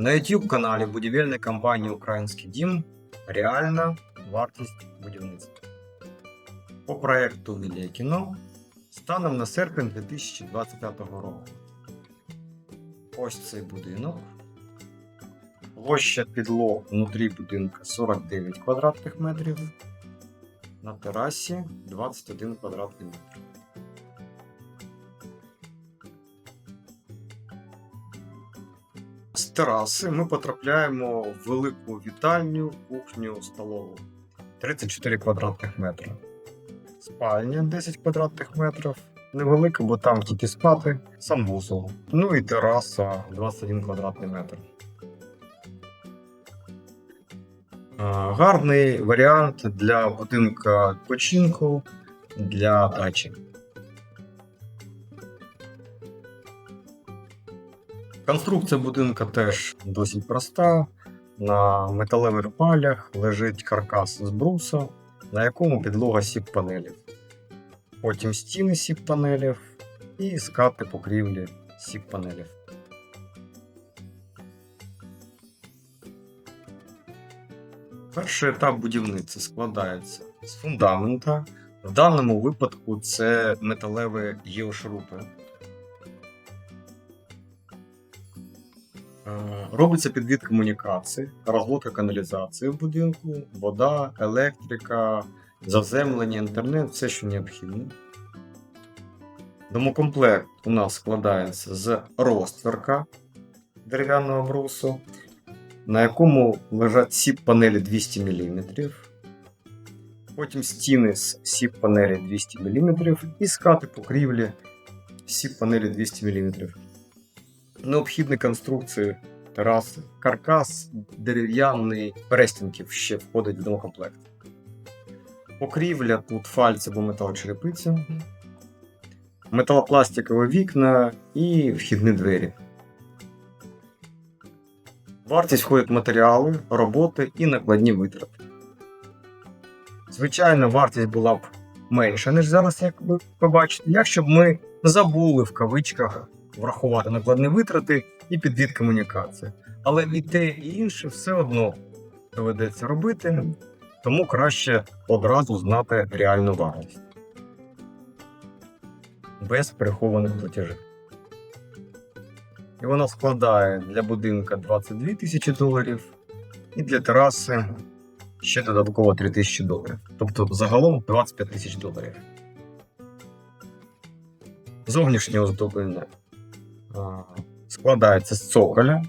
На YouTube каналі будівельної компанії Український дім реальна вартість будівництва. По проекту Вілія кіно станом на серпень 2025 року. Ось цей будинок. Площа підлог внутрі будинка 49 квадратних метрів. На терасі 21 квадратний метр. Тераси ми потрапляємо в велику вітальню, кухню, столову. 34 квадратних метри. Спальня 10 квадратних метрів. Невелика, бо там тільки спати, санвузол. Ну і тераса 21 квадратний метр. Гарний варіант для будинка відпочинку для дачі. Конструкція будинка теж досить проста. На металевих палях лежить каркас з бруса, на якому підлога сіп панелів. Потім стіни сіп панелів і скати покрівлі сіп панелів. Перший етап будівництва складається з фундамента. В даному випадку це металеві геошрупи. Робиться підвід комунікації, розводка каналізації в будинку, вода, електрика, заземлення, інтернет, все, що необхідно. Домокомплект у нас складається з розтверка дерев'яного брусу, на якому лежать сіп панелі 200 мм. Потім стіни з сіп панелі 200 мм і скати покрівлі сіп панелі 200 мм. Необхідні конструкції тераси, каркас дерев'яний перестінків ще входить в домокомплект. Покрівля тут фальц або металочерепиця, металопластикові вікна і вхідні двері. Вартість входять матеріали, роботи і накладні витрати. Звичайно, вартість була б менша, ніж зараз, як ви побачите, якщо б ми забули в кавичках врахувати накладні витрати і підвід комунікації. Але і те, і інше все одно доведеться робити, тому краще одразу знати реальну вартість. Без прихованих платежів. І вона складає для будинка 22 тисячі доларів і для тераси ще додатково 3 тисячі доларів. Тобто загалом 25 тисяч доларів. Зовнішнє оздоблення складається з цоколя.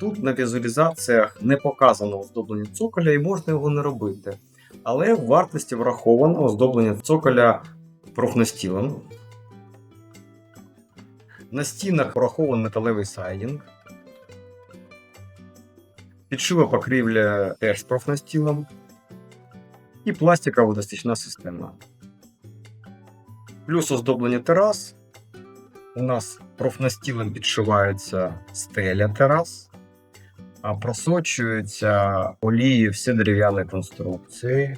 Тут на візуалізаціях не показано оздоблення цоколя і можна його не робити. Але в вартості враховано оздоблення цоколя профнастілом. На стінах врахований металевий сайдінг. Підшива покрівля теж з профнастілом. І пластикова водостічна система. Плюс оздоблення терас. У нас профнастілом підшивається стеля терас, а просочуються олії всі дерев'яні конструкції.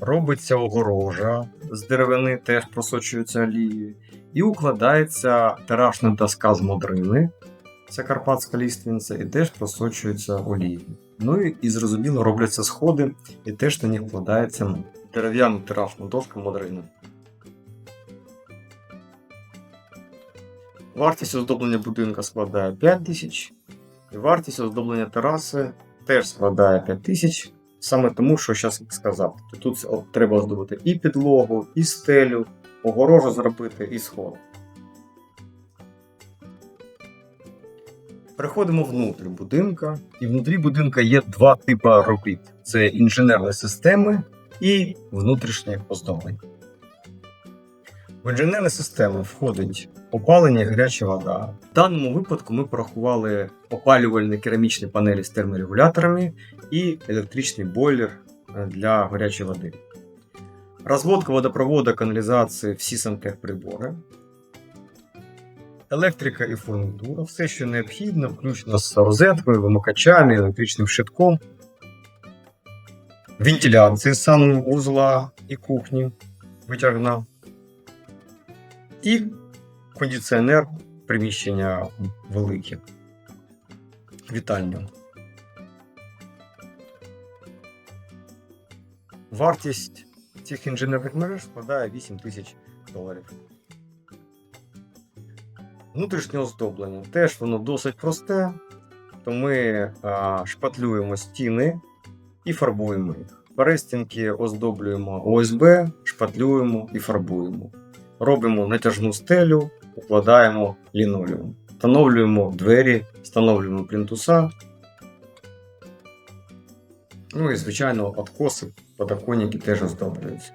Робиться огорожа з деревини, теж просочуються олією. І укладається терашна доска з модрини. Це карпатська ліственниця, і теж просочується олією. Ну і, і зрозуміло, робляться сходи, і теж на них вкладається дерев'яна терашна доска модрини. Вартість оздоблення будинка складає 5 тисяч, і вартість оздоблення тераси теж складає 5 тисяч. Саме тому, що зараз сказав. То тут треба оздобити і підлогу, і стелю, огорожу зробити, і сход. Переходимо внутрі будинка, і внутрі будинка є два типи робіт: це інженерні системи і внутрішнє оздоблення. В інженерні системи входить опалення і гаряча вода. В даному випадку ми порахували опалювальні керамічні панелі з терморегуляторами і електричний бойлер е, для гарячої води. Розводка водопроводу, каналізації, всі сантехприбори. Електрика і фурнітура, все, що необхідно, включно з розеткою, вимикачами, електричним щитком. Вентиляція санвузла і кухні витягна. І кондиціонер приміщення велике. вітальню. Вартість цих інженерних мереж складає 8 тисяч доларів. Внутрішнє оздоблення. Теж воно досить просте, то ми а, шпатлюємо стіни і фарбуємо їх. Перестінки оздоблюємо ОСБ, шпатлюємо і фарбуємо. Робимо натяжну стелю, укладаємо лінолеум. Встановлюємо двері, встановлюємо плінтуса. Ну і, звичайно, откоси, подоконники теж оздоблюються.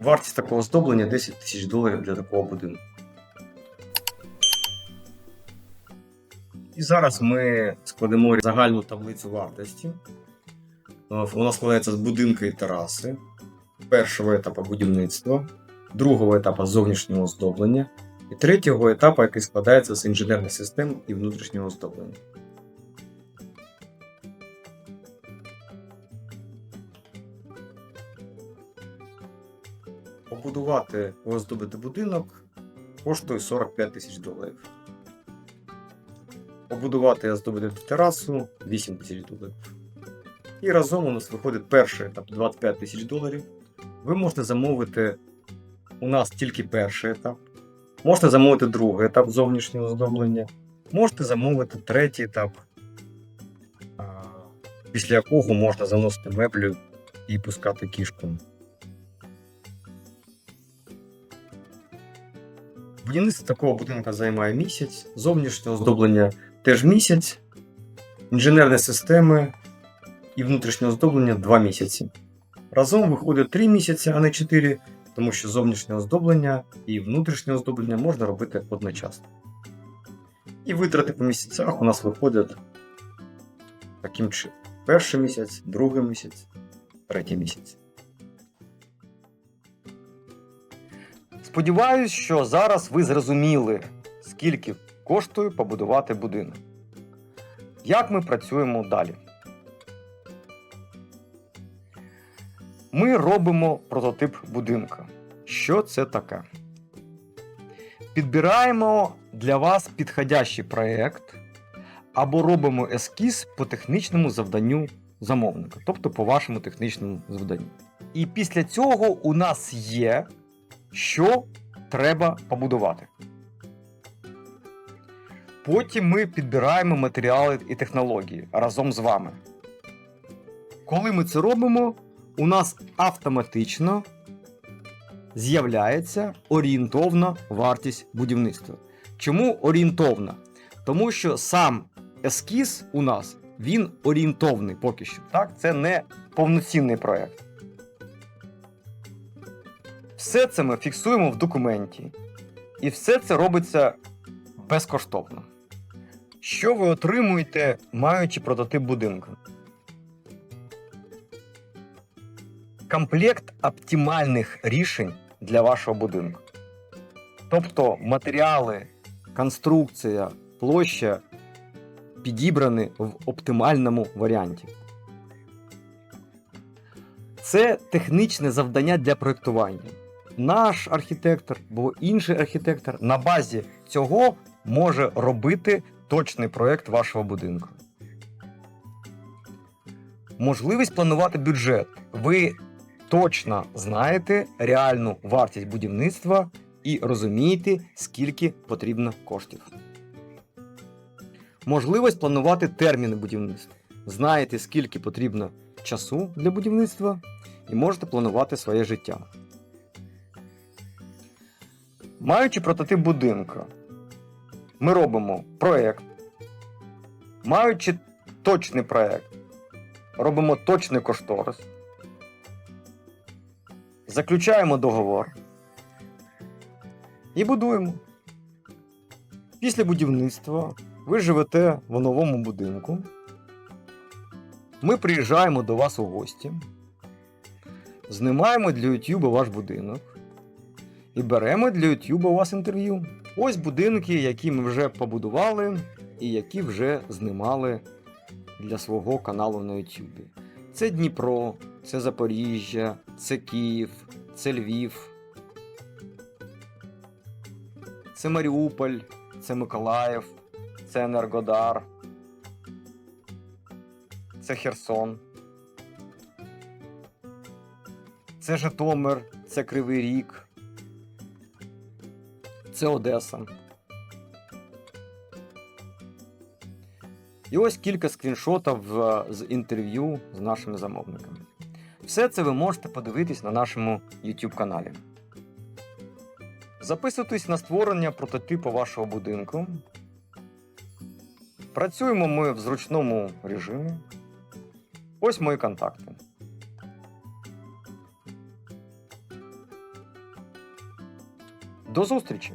Вартість такого оздоблення 10 тисяч доларів для такого будинку. І зараз ми складемо загальну таблицю вартості. Е, Вона складається з будинку і тераси, першого етапу будівництва, другого етапу зовнішнього оздоблення і третього етапу, який складається з інженерних систем і внутрішнього оздоблення. Побудувати і оздобити будинок коштує 45 тисяч доларів. Побудувати і оздобити терасу 8 тисяч доларів. І разом у нас виходить перший етап 25 тисяч доларів. Ви можете замовити у нас тільки перший етап. Можете замовити другий етап зовнішнього оздоблення. Можете замовити третій етап, після якого можна заносити меблю і пускати кішку. Будівництво такого будинку займає місяць, зовнішнє оздоблення теж місяць, інженерні системи і внутрішнє оздоблення 2 місяці. Разом виходить 3 місяці, а не 4, тому що зовнішнє оздоблення і внутрішнє оздоблення можна робити одночасно. І витрати по місяцях у нас виходять таким чином: перший місяць, другий місяць, третій місяць. Сподіваюсь, що зараз ви зрозуміли, скільки коштує побудувати будинок. Як ми працюємо далі? Ми робимо прототип будинка. Що це таке? Підбираємо для вас підходящий проєкт або робимо ескіз по технічному завданню замовника, тобто по вашому технічному завданню. І після цього у нас є що треба побудувати. Потім ми підбираємо матеріали і технології разом з вами. Коли ми це робимо, у нас автоматично з'являється орієнтовна вартість будівництва. Чому орієнтовна? Тому що сам ескіз у нас він орієнтовний поки що. Так? Це не повноцінний проєкт. Все це ми фіксуємо в документі. І все це робиться безкоштовно. Що ви отримуєте, маючи прототип будинку? Комплект оптимальних рішень для вашого будинку. Тобто матеріали, конструкція, площа підібрані в оптимальному варіанті. Це технічне завдання для проєктування наш архітектор або інший архітектор на базі цього може робити точний проєкт вашого будинку. Можливість планувати бюджет. Ви точно знаєте реальну вартість будівництва і розумієте, скільки потрібно коштів. Можливість планувати терміни будівництва. Знаєте, скільки потрібно часу для будівництва, і можете планувати своє життя. Маючи прототип будинку, ми робимо проєкт. Маючи точний проєкт, робимо точний кошторис. Заключаємо договор і будуємо. Після будівництва ви живете в новому будинку. Ми приїжджаємо до вас у гості, знімаємо для YouTube ваш будинок і беремо для YouTube у вас інтерв'ю. Ось будинки, які ми вже побудували і які вже знімали для свого каналу на YouTube. Це Дніпро, це Запоріжжя, це Київ, це Львів, це Маріуполь, це Миколаїв, це Енергодар, це Херсон. Це Житомир, це Кривий Ріг, це Одеса. І ось кілька скріншотів е, з інтерв'ю з нашими замовниками. Все це ви можете подивитись на нашому YouTube каналі. Записуйтесь на створення прототипу вашого будинку. Працюємо ми в зручному режимі. Ось мої контакти. До зустрічі!